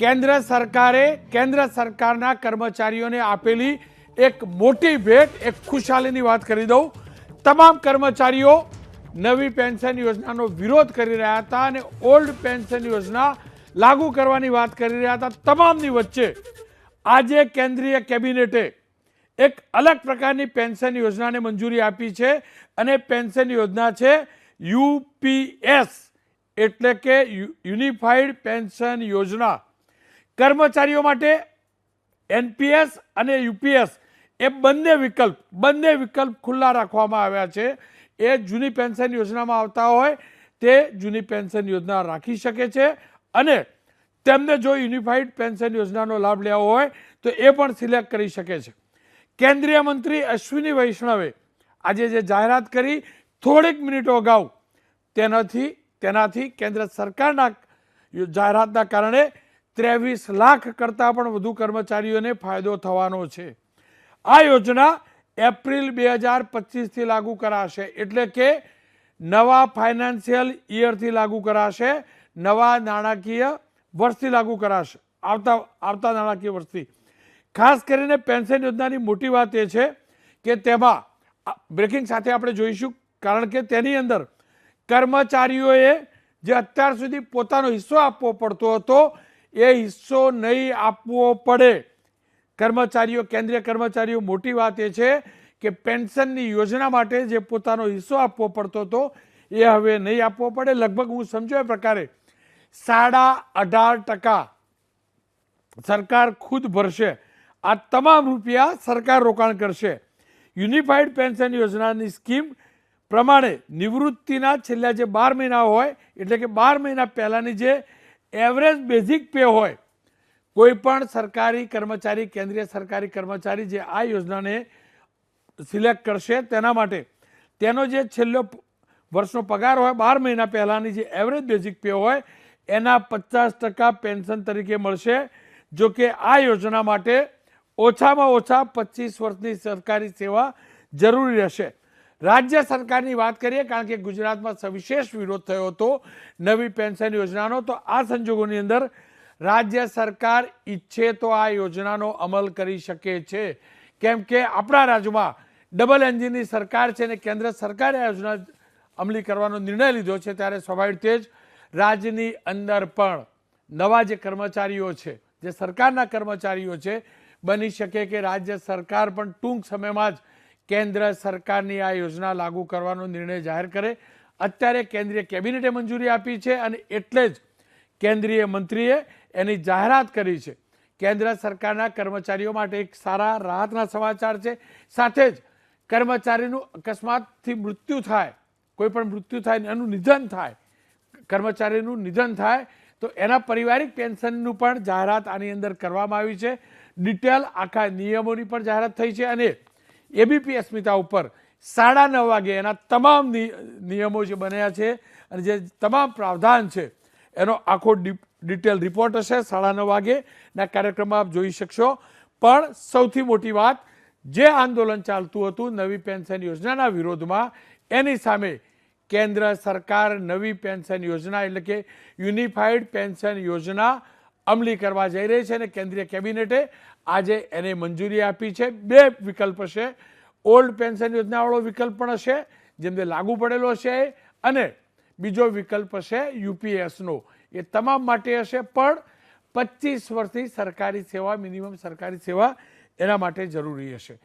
કેન્દ્ર સરકારે કેન્દ્ર સરકારના કર્મચારીઓને આપેલી એક મોટી ભેટ, એક ખુશાલીની વાત કરી દઉં. તમામ કર્મચારીઓ નવી પેન્શન યોજનાનો વિરોધ કરી રહ્યા હતા અને ઓલ્ડ પેન્શન યોજના લાગુ કરવાની વાત કરી રહ્યા હતા. તમામની વચ્ચે આજે કેન્દ્રીય કેબિનેટે એક અલગ પ્રકારની પેન્શન યોજનાને મંજૂરી આપી છે અને પેન્શન યોજના છે યુપીએસ એટલે કે યુનિફાઈડ પેન્શન યોજના. કર્મચારીઓ માટે એનપીએસ અને યુપીએસ એ બંને વિકલ્પ બંને વિકલ્પ ખુલ્લા રાખવામાં આવ્યા છે. એ જૂની પેન્શન યોજનામાં આવતા હોય તે જૂની પેન્શન યોજના રાખી શકે છે અને તેમને જો યુનિફાઈડ પેન્શન યોજનાનો લાભ લેવો હોય તો એ પણ સિલેક્ટ કરી શકે છે. કેન્દ્રીય મંત્રી અશ્વિની વૈષ્ણવે આજે જે જાહેરાત કરી, થોડીક મિનિટો અગાઉ તેનાથી તેનાથી કેન્દ્ર સરકારના જાહેરાતના કારણે ત્રેવીસ લાખ કરતાં પણ વધુ કર્મચારીઓને ફાયદો થવાનો છે. આ યોજના એપ્રિલ બે હજાર પચીસથી લાગુ કરાશે એટલે કે નવા ફાઇનાન્શિયલ યરથી લાગુ કરાશે, નવા નાણાકીય વર્ષથી લાગુ કરાશે. આવતા આવતા નાણાકીય વર્ષથી. ખાસ કરીને પેન્શન યોજનાની મોટી વાત એ છે કે તેમાં બ્રેકિંગ સાથે આપણે જોઈશું, કારણ કે તેની અંદર કર્મચારીઓએ જે અત્યાર સુધી પોતાનો હિસ્સો આપવો પડતો હતો એ હિસ્સો નહીં આપવો પડે. કર્મચારીઓ, કેન્દ્રીય કર્મચારીઓ, મોટી વાત એ છે કે પેન્શનની યોજના માટે જે પોતાનો હિસ્સો આપવો પડતો હતો, એ હવે નહીં આપવો પડે. લગભગ હું સમજો એ પ્રકારે. સાડા અઢાર ટકા સરકાર ખુદ ભરશે. આ તમામ રૂપિયા સરકાર રોકાણ કરશે. યુનિફાઈડ પેન્શન યોજનાની સ્કીમ પ્રમાણે નિવૃત્તિના છેલ્લા જે બાર મહિના હોય, એટલે કે બાર મહિના પહેલાંની જે એવરેજ બેઝિક પે હોય, કોઈ પણ સરકારી કર્મચારી, કેન્દ્રીય સરકારી કર્મચારી જે આ યોજનાને સિલેક્ટ કરશે તેના માટે, તેનો જે છેલ્લો વર્ષનો પગાર હોય, બાર મહિના પહેલાંની જે એવરેજ બેઝિક પે હોય, એના પચાસ ટકા પેન્શન તરીકે મળશે, જો કે આ યોજના માટે ઓછામાં ઓછા પચીસ વર્ષની સરકારી સેવા જરૂરી રહેશે. રાજ્ય સરકારની વાત કરીએ, કારણ કે ગુજરાતમાં સવિશેષ વિરોધ થયો હતો નવી પેન્શન યોજનાનો, તો આ સંજોગોની અંદર રાજ્ય સરકાર ઈચ્છે તો આ યોજનાનો અમલ કરી શકે છે. કેમ કે આપણા રાજ્યમાં ડબલ એન્જિનની સરકાર છે અને કેન્દ્ર સરકારે આ યોજના અમલી કરવાનો નિર્ણય લીધો છે, ત્યારે સ્વાભાવિક રીતે જ રાજ્યની અંદર પણ નવા જે કર્મચારીઓ છે, જે સરકારના કર્મચારીઓ છે, બની શકે કે રાજ્ય સરકાર પણ ટૂંક સમયમાં જ કેન્દ્ર સરકારની આ યોજના લાગુ કરવાનો નિર્ણય જાહેર કરે. અત્યારે કેન્દ્રીય કેબિનેટે મંજૂરી આપી છે અને એટલે જ કેન્દ્રીય મંત્રીએ એની જાહેરાત કરી છે. કેન્દ્ર સરકારના કર્મચારીઓ માટે એક સારા રાહતના સમાચાર છે. સાથે જ કર્મચારીનું અકસ્માતથી મૃત્યુ થાય, કોઈ પણ મૃત્યુ થાય એનું નિધન થાય, કર્મચારીનું નિધન થાય, તો એના પારિવારિક પેન્શનનું પણ જાહેરાત આની અંદર કરવામાં આવી છે. ડિટેલ આખા નિયમોની પણ જાહેરાત થઈ છે અને એબીપી અસ્મિતા ઉપર સાડા નવ વાગે એના તમામ નિયમો જે બન્યા છે અને જે તમામ પ્રાવધાન છે, એનો આખો ડિટેલ રિપોર્ટ હશે સાડા નવ વાગે. ના કાર્યક્રમમાં આપ જોઈ શકશો. પણ સૌથી મોટી વાત, જે આંદોલન ચાલતું હતું નવી પેન્શન યોજનાના વિરોધમાં, એની સામે કેન્દ્ર સરકાર નવી પેન્શન યોજના એટલે કે યુનિફાઈડ પેન્શન યોજના અમલી કરવા જઈ રહી છે અને કેન્દ્રીય કેબિનેટે આજે એને મંજૂરી આપી છે. બે વિકલ્પ હશે ઓલ્ડ પેન્શન યોજનાવાળો વિકલ્પ પણ હશે જેમને લાગુ પડેલો હશે અને બીજો વિકલ્પ હશે યુપીએસનો. એ તમામ માટે હશે, પણ પચીસ વર્ષની સરકારી સેવા, મિનિમમ સરકારી સેવા એના માટે જરૂરી હશે.